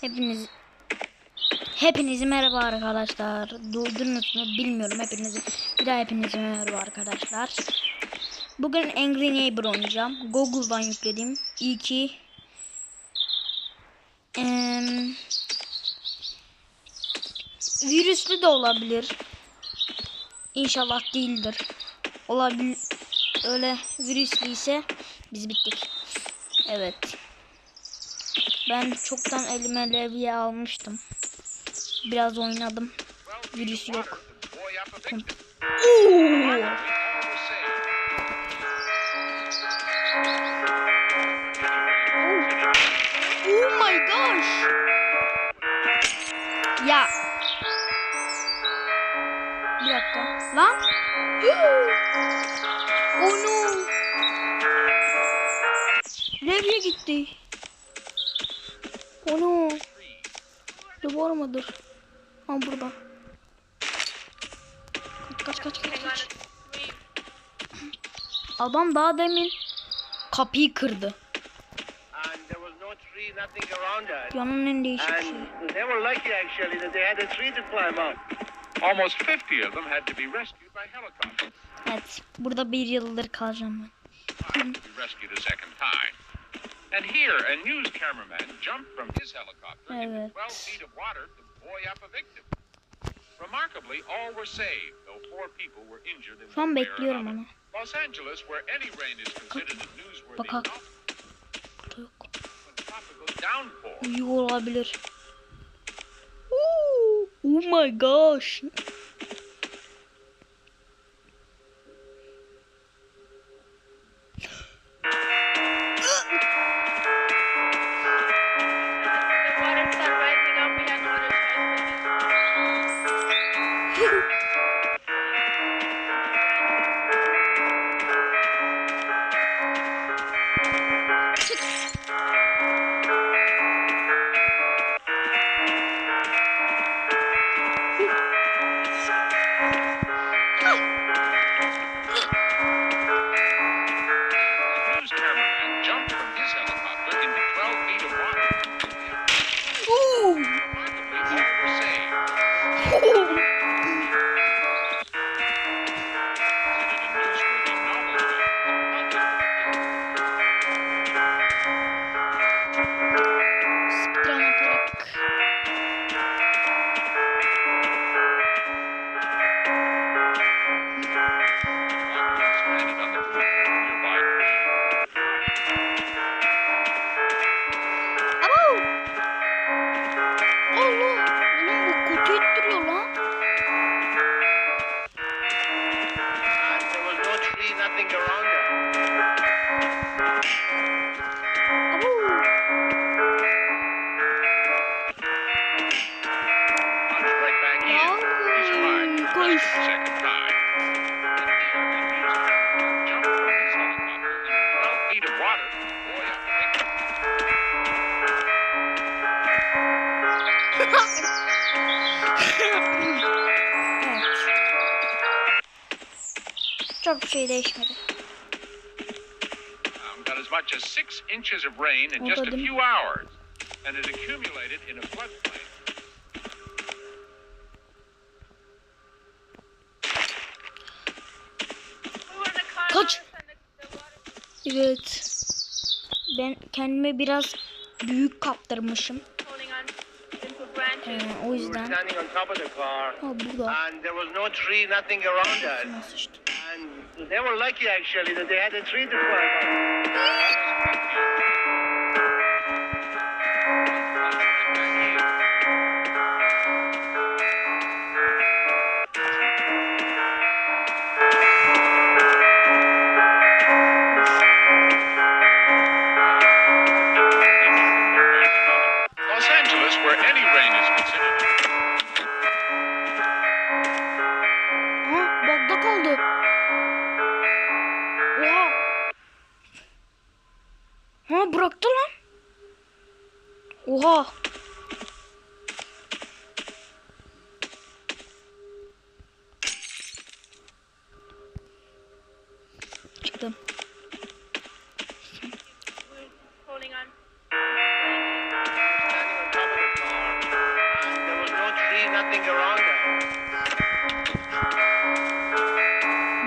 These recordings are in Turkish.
Hepiniz Hepinize merhaba arkadaşlar. Duydunuz mu bilmiyorum hepinizi. Bir daha hepinize merhaba arkadaşlar. Bugün Angry Neighbor oynayacağım. Google'dan yükledim. İyi ki em, virüslü de olabilir. İnşallah değildir. Olabilir. Öyle virüslüyse biz bittik. Evet. Ben çoktan elime levye almıştım. Biraz oynadım. Virüs yok. Oh my gosh. Ya. Bir dakika. Lan. oh no. Levye gitti. No. Duvar mıdır? Ha burada. Kaç kaç kaç kaç. Adam daha demin kapıyı kırdı. Dünyanın en değişik şeyi. And they were lucky actually that they had a tree to climb up. Almost 50 of them had to be rescued by helicopter. Evet. Burada bir yıldır kalacağım ben. And here, a news cameraman jumped from his helicopter into Evet. 12 feet of water to buoy up a victim. Remarkably, all were saved, though four people were injured in or bekliyorum onu. Los Angeles, where any rain is considered a newsworthy Bak- Yok. İyi olabilir. Oo, Oh my gosh. you. victim. Evet. Çok bir şey değişmedi. Got as much as six inches of rain in just a few hours, and it accumulated in a floodplain. Evet. Ben kendime biraz büyük kaptırmışım. Ee, o yüzden. Ha burada. and there was no tree, nothing around us. And they were lucky actually that they had a tree to climb wrong there.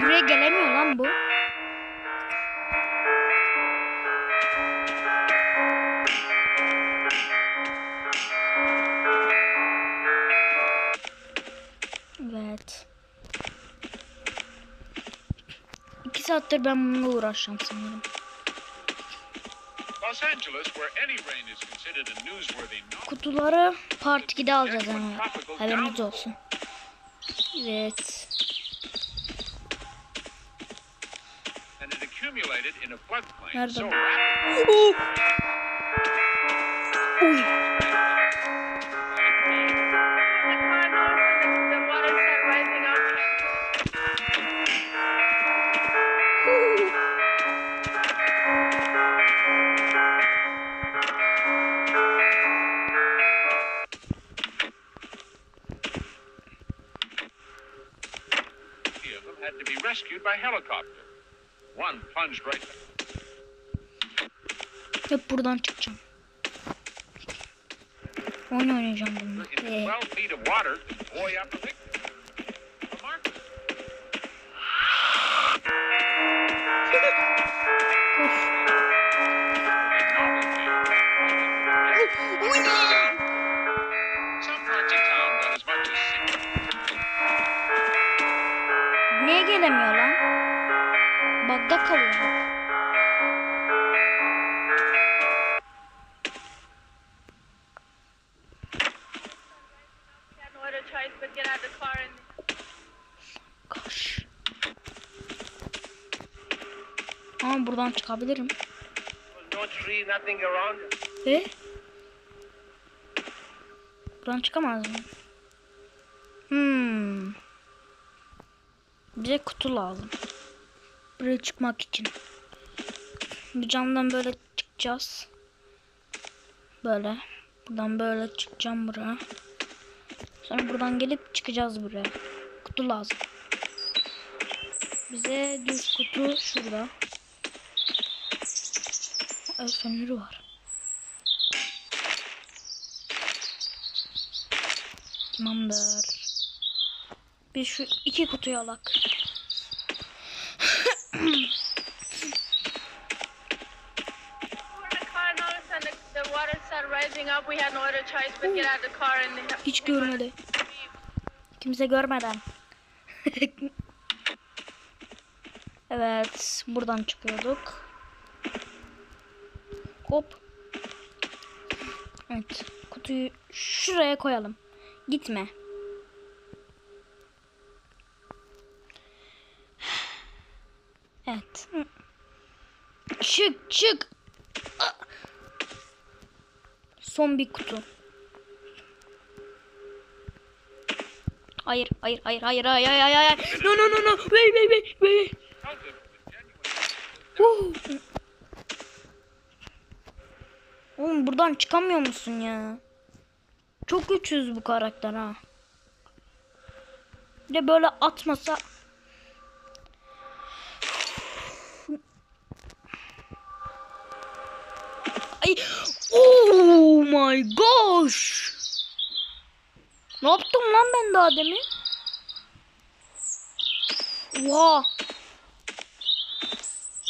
Buraya gelemiyor lan bu. Saattir ben bununla uğraşacağım sanırım. Los Angeles, where any rain is considered a newsworthy novel, Kutuları part 2'de alacağız ama haberiniz olsun. Evet. Nerede? Uy. Hep buradan çıkacağım. Oyun oynayacağım bununla. into Ee, car and Koş. Ama buradan çıkabilirim. No tree, nothing around. E? Buradan çıkamaz mıyım? Hmm. Bize kutu lazım. Buraya çıkmak için. Bu camdan böyle çıkacağız. Böyle. Buradan böyle çıkacağım buraya. Sonra buradan gelip çıkacağız buraya. Kutu lazım. Bize düz kutu şurada. El var. Tamamdır. Biz şu iki kutuyu alak. Hiç görmedi. Kimse görmeden. evet, buradan çıkıyorduk. Hop. Evet, kutuyu şuraya koyalım. Gitme. Evet. Çık, çık. Son bir kutu. Hayır, hayır, hayır, hayır, hayır, hayır, hayır, hayır. No, no, no, no. Wait, wait, wait, wait. Woo. Oğlum buradan çıkamıyor musun ya? Çok güçsüz bu karakter ha. Bir de böyle atmasa... Ay. Oh my gosh. Ne yaptım lan ben daha demin? Oha.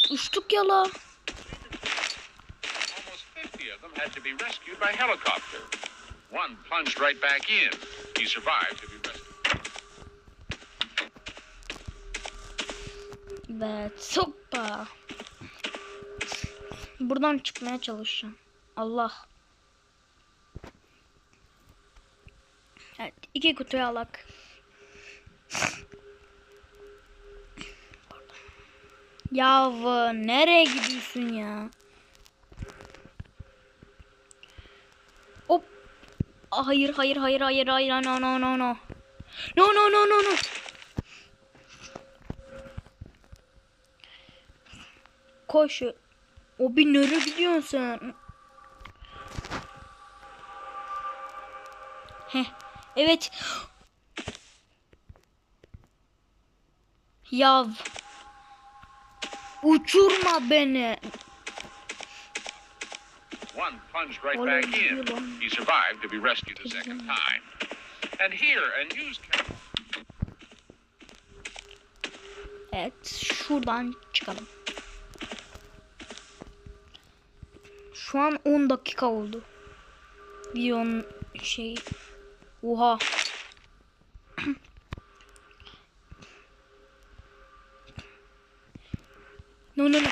Uçtuk ya la. Almost 50 of them had to be rescued by helicopter. One plunged right back in. He survived to be rescued. Evet. Hoppa. Buradan çıkmaya çalışacağım. Allah. Evet. İki kutuyu alak. Yav nereye gidiyorsun ya? Hop. Ah, Hayır hayır hayır hayır hayır no no no no. No no no no no. Koş. O bir nereye gidiyorsun sen? Heh. Evet. Yav. Uçurma beni. One plunged right Oley, back in. He survived to be rescued a second time. And here, use chemicals. Evet şuradan çıkalım. Şu an 10 dakika oldu. Videonun şey Oha. no no no.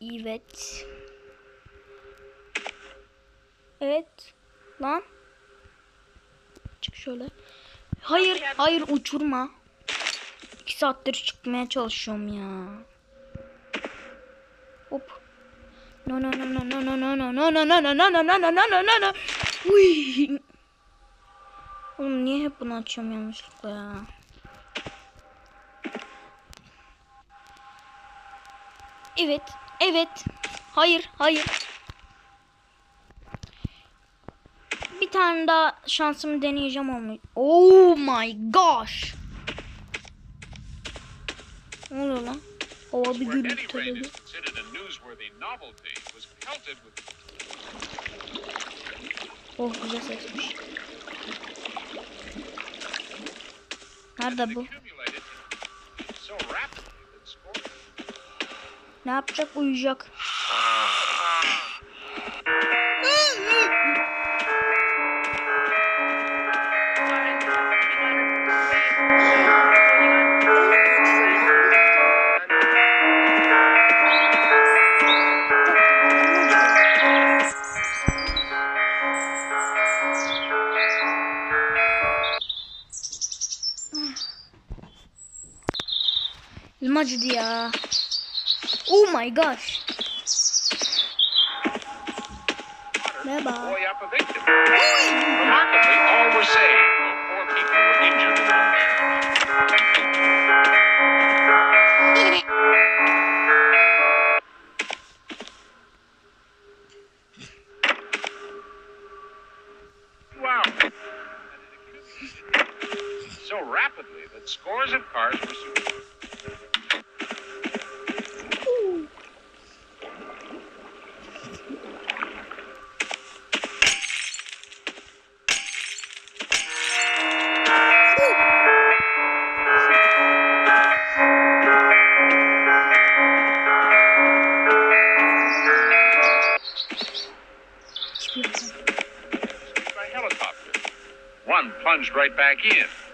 Evet. Evet. Lan. Çık şöyle. Hayır, hayır uçurma. İki saattir çıkmaya çalışıyorum ya. Hop. No no no no no no no no no no no no no no no no no no no Uy. Oğlum niye hep bunu açıyorum yanlışlıkla ya? Evet, evet. Hayır, hayır. Bir tane daha şansımı deneyeceğim olmuyor. Oh my gosh. Ne oluyor lan? Hava bir gürültü newsworthy novelty was pelted with... Oh güzel seçmiş. Nerede bu? Ne yapacak? Uyuyacak. Oh my gosh. Merhaba. Remarkably, all were saved, four people were injured and wounded. Right back in.